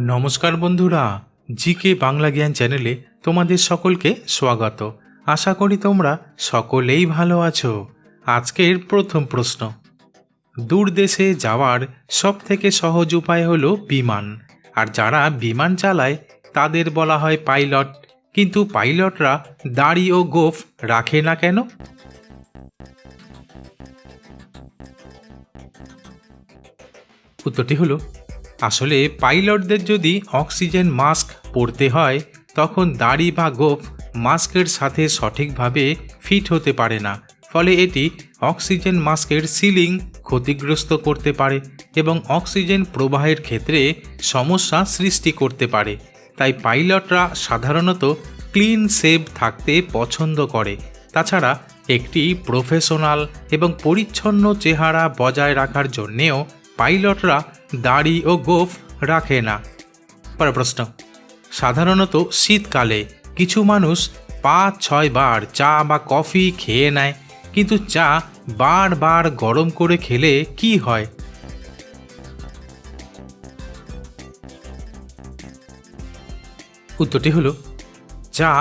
নমস্কার বন্ধুরা, জিকে বাংলা জ্ঞান চ্যানেলে তোমাদের সকলকে স্বাগত। আশা করি তোমরা সকলেই ভালো আছো। আজকের প্রথম প্রশ্ন। দূর দেশে যাওয়ার সব থেকে সহজ উপায় হলো বিমান। আর যারা বিমান চালায়, তাদের বলা হয় পাইলট। কিন্তু পাইলটরা দাড়ি ও গোফ রাখে না কেন? উত্তরটি হলো আসলে পাইলটদের যদি অক্সিজেন মাস্ক পরতে হয়, তখন দাড়ি বা গোফ মাস্কের সাথে সঠিকভাবে ফিট হতে পারে না। ফলে এটি অক্সিজেন মাস্কের সিলিং ক্ষতিগ্রস্ত করতে পারে এবং অক্সিজেন প্রবাহের ক্ষেত্রে সমস্যা সৃষ্টি করতে পারে। তাই পাইলটরা সাধারণত ক্লিন সেভ থাকতে পছন্দ করে। তাছাড়া একটি প্রফেশনাল এবং পরিচ্ছন্ন চেহারা বজায় রাখার জন্যেও পাইলটরা দাড়ি ও গোফ রাখে না। পরের প্রশ্ন, সাধারণত শীতকালে কিছু মানুষ পাঁচ ছয় বার চা বা কফি খেয়ে নেয়, কিন্তু চা বারবার গরম করে খেলে কি হয়? উত্তরটি হলো, চা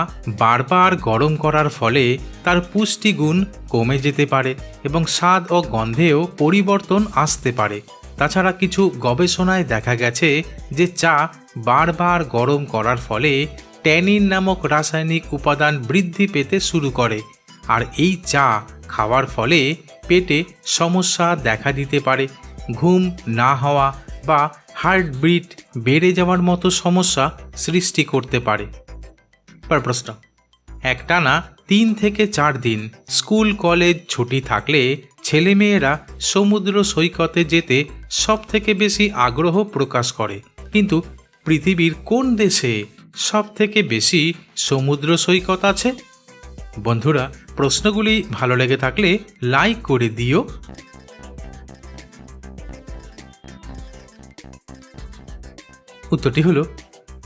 বারবার গরম করার ফলে তার পুষ্টিগুণ কমে যেতে পারে এবং স্বাদ ও গন্ধেও পরিবর্তন আসতে পারে। তাছাড়া কিছু গবেষণায় দেখা গেছে যে চা বারবার গরম করার ফলে ট্যানিন নামক রাসায়নিক উপাদান বৃদ্ধি পেতে শুরু করে। আর এই চা খাওয়ার ফলে পেটে সমস্যা দেখা দিতে পারে। ঘুম না হওয়া বা হার্ট হার্টবিট বেড়ে যাওয়ার মতো সমস্যা সৃষ্টি করতে পারে। পর প্রশ্ন। একটানা তিন থেকে চার দিন স্কুল, কলেজ ছুটি থাকলে ছেলেমেয়েরা সমুদ্র সৈকতে যেতে সব থেকে বেশি আগ্রহ প্রকাশ করে। কিন্তু পৃথিবীর কোন দেশে সব থেকে বেশি সমুদ্র সৈকত আছে? বন্ধুরা, প্রশ্নগুলি ভালো লেগে থাকলে লাইক করে দিও। উত্তরটি হলো,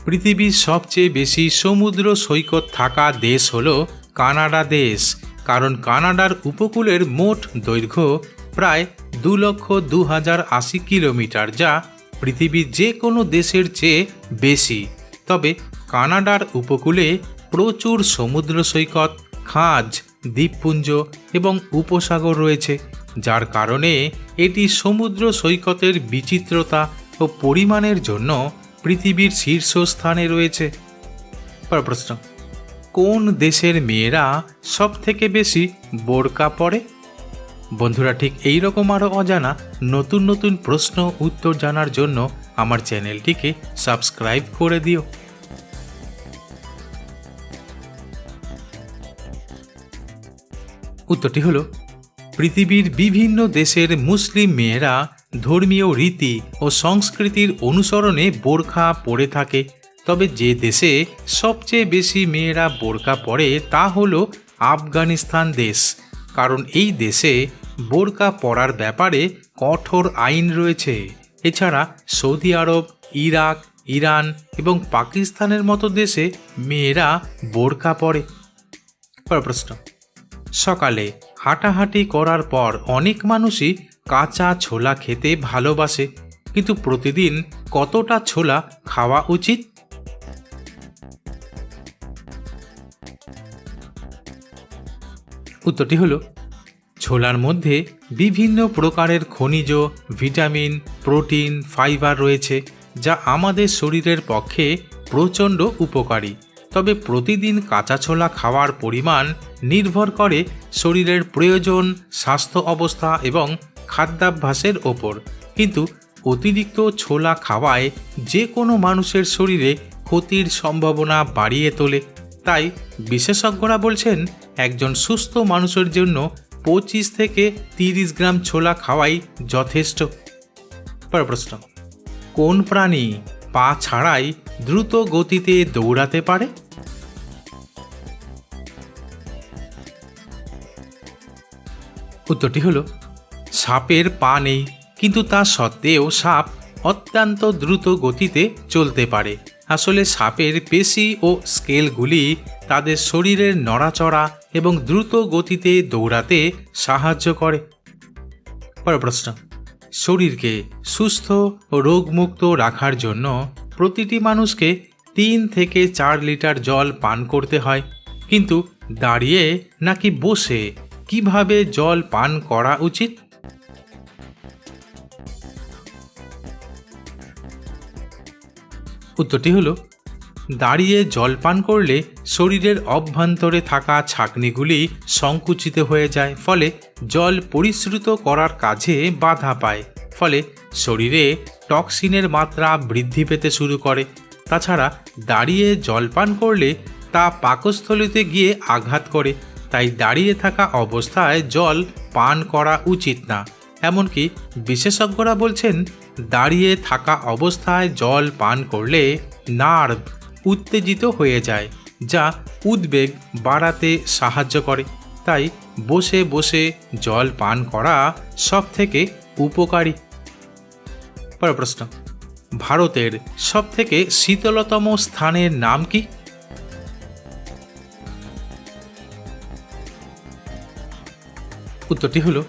পৃথিবীর সবচেয়ে বেশি সমুদ্র সৈকত থাকা দেশ হলো কানাডা দেশ। কারণ কানাডার উপকূলের মোট দৈর্ঘ্য প্রায় দু লক্ষ দু হাজার আশি কিলোমিটার, যা পৃথিবীর যে কোনো দেশের চেয়ে বেশি। তবে কানাডার উপকূলে প্রচুর সমুদ্র সৈকত, খাঁজ, দ্বীপপুঞ্জ এবং উপসাগর রয়েছে, যার কারণে এটি সমুদ্র সৈকতের বিচিত্রতা ও পরিমাণের জন্য পৃথিবীর শীর্ষস্থানে রয়েছে। পর প্রশ্ন। কোন দেশের মেয়েরা সব থেকে বেশি বোরকা পরে? বন্ধুরা, ঠিক এই রকম আরও অজানা নতুন নতুন প্রশ্ন উত্তর জানার জন্য আমার চ্যানেলটিকে সাবস্ক্রাইব করে দিও। উত্তরটি হলো, পৃথিবীর বিভিন্ন দেশের মুসলিম মেয়েরা ধর্মীয় রীতি ও সংস্কৃতির অনুসরণে বোরখা পরে থাকে। তবে যে দেশে সবচেয়ে বেশি মেয়েরা বোরকা পরে তা হলো আফগানিস্তান দেশ। কারণ এই দেশে বোরকা পরার ব্যাপারে কঠোর আইন রয়েছে। এছাড়া সৌদি আরব, ইরাক, ইরান এবং পাকিস্তানের মতো দেশে মেয়েরা বোরকা পরে। প্রশ্ন। সকালে হাঁটাহাঁটি করার পর অনেক মানুষই কাঁচা ছোলা খেতে ভালোবাসে। কিন্তু প্রতিদিন কতটা ছোলা খাওয়া উচিত? উত্তরটি হলো, ছোলার মধ্যে বিভিন্ন প্রকারের খনিজ, ভিটামিন, প্রোটিন, ফাইবার রয়েছে যা আমাদের শরীরের পক্ষে প্রচণ্ড উপকারী। তবে প্রতিদিন কাঁচা ছোলা খাওয়ার পরিমাণ নির্ভর করে শরীরের প্রয়োজন, স্বাস্থ্য অবস্থা এবং খাদ্যাভ্যাসের ওপর। কিন্তু অতিরিক্ত ছোলা খাওয়ায় যে কোনো মানুষের শরীরে ক্ষতির সম্ভাবনা বাড়িয়ে তোলে। তাই বিশেষজ্ঞরা বলছেন, একজন সুস্থ মানুষের জন্য পঁচিশ থেকে তিরিশ গ্রাম ছোলা খাওয়াই যথেষ্ট। পরের প্রশ্ন, কোন প্রাণী পা ছাড়াই দ্রুত গতিতে দৌড়াতে পারে? উত্তরটি হলো, সাপের পা নেই, কিন্তু তা সত্ত্বেও সাপ অত্যন্ত দ্রুত গতিতে চলতে পারে। আসলে সাপের পেশি ও স্কেলগুলি তাদের শরীরের নড়াচড়া এবং দ্রুত গতিতে দৌড়াতে সাহায্য করে। পরের প্রশ্ন। শরীরকে সুস্থ ও রোগমুক্ত রাখার জন্য প্রতিটি মানুষকে তিন থেকে চার লিটার জল পান করতে হয়। কিন্তু দাঁড়িয়ে নাকি বসে কীভাবে জল পান করা উচিত? উত্তরটি হলো, দাঁড়িয়ে জল পান করলে শরীরের অভ্যন্তরে থাকা ছাকনিগুলি সংকুচিত হয়ে যায়, ফলে জল পরিশ্রুত করার কাজে বাধা পায়, ফলে শরীরে টক্সিনের মাত্রা বৃদ্ধি পেতে শুরু করে। তাছাড়া দাঁড়িয়ে জল পান করলে তা পাকস্থলিতে গিয়ে আঘাত করে, তাই দাঁড়িয়ে থাকা অবস্থায় জল পান করা উচিত না। এমনকি বিশেষজ্ঞরা বলছেন দাঁড়িয়ে থাকা অবস্থায় জল পান করলে নার্ভ উত্তেজিত হয়ে যায়, যা উদ্বেগ বাড়াতে সাহায্য করে। তাই বসে বসে জল পান করা সব থেকে উপকারী। পরের প্রশ্ন, ভারতের সবথেকে শীতলতম স্থানের নাম কি? উত্তরটি হলো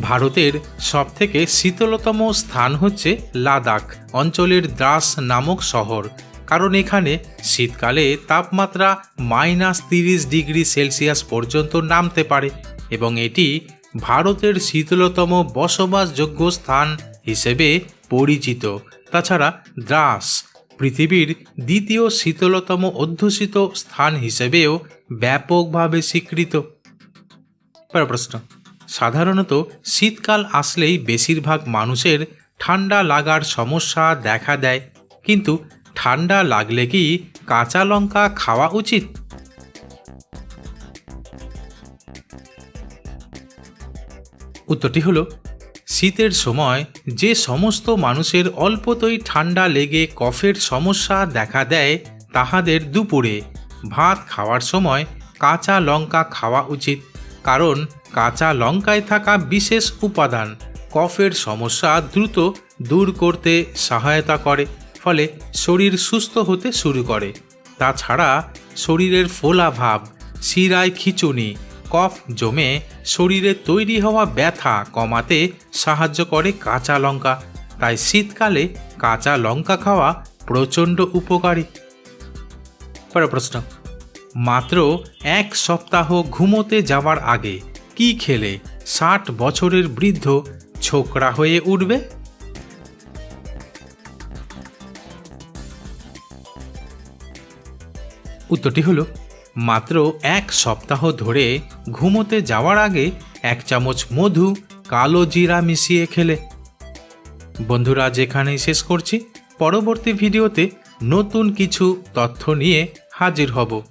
ভারতের সবথেকে শীতলতম স্থান হচ্ছে লাদাখ, অঞ্চলের দ্রাস নামক শহর। কারণ এখানে শীতকালে তাপমাত্রা মাইনাস তিরিশ ডিগ্রি সেলসিয়াস পর্যন্ত নামতে পারে এবং এটি ভারতের শীতলতম বসবাসযোগ্য স্থান হিসেবে পরিচিত। তাছাড়া দ্রাস পৃথিবীর দ্বিতীয় শীতলতম অধ্যুষিত স্থান হিসেবেও ব্যাপকভাবে স্বীকৃত। প্রশ্ন। সাধারণত শীতকাল আসলেই বেশিরভাগ মানুষের ঠান্ডা লাগার সমস্যা দেখা দেয়। কিন্তু ঠান্ডা লাগলে কি কাঁচা লঙ্কা খাওয়া উচিত? উত্তরটি হলো, শীতের সময় যে সমস্ত মানুষের অল্পতই ঠান্ডা লেগে কফের সমস্যা দেখা দেয় তাহাদের দুপুরে। ভাত খাওয়ার সময় কাঁচা লঙ্কা খাওয়া উচিত। কারণ কাঁচা লঙ্কায় থাকা বিশেষ উপাদান। কফের সমস্যা দ্রুত দূর করতে সহায়তা করে, ফলে শরীর সুস্থ হতে শুরু করে। তাছাড়া শরীরের ফোলা ভাব, শিরায় খিচুনি, কফ জমে শরীরে তৈরি হওয়া ব্যথা কমাতে সাহায্য করে কাঁচা লঙ্কা। তাই শীতকালে কাঁচা লঙ্কা খাওয়া প্রচণ্ড উপকারী। পরের প্রশ্ন। মাত্র এক সপ্তাহ ঘুমোতে যাওয়ার আগে কি খেলে ষাট বছরের বৃদ্ধ ছোকরা হয়ে উঠবে? উত্তরটি হলো, মাত্র এক সপ্তাহ ধরে ঘুমোতে যাওয়ার আগে এক চামচ মধু, কালো জিরা মিশিয়ে খেলে। বন্ধুরা, যেখানেই শেষ করছি, পরবর্তী ভিডিওতে নতুন কিছু তথ্য নিয়ে হাজির হব।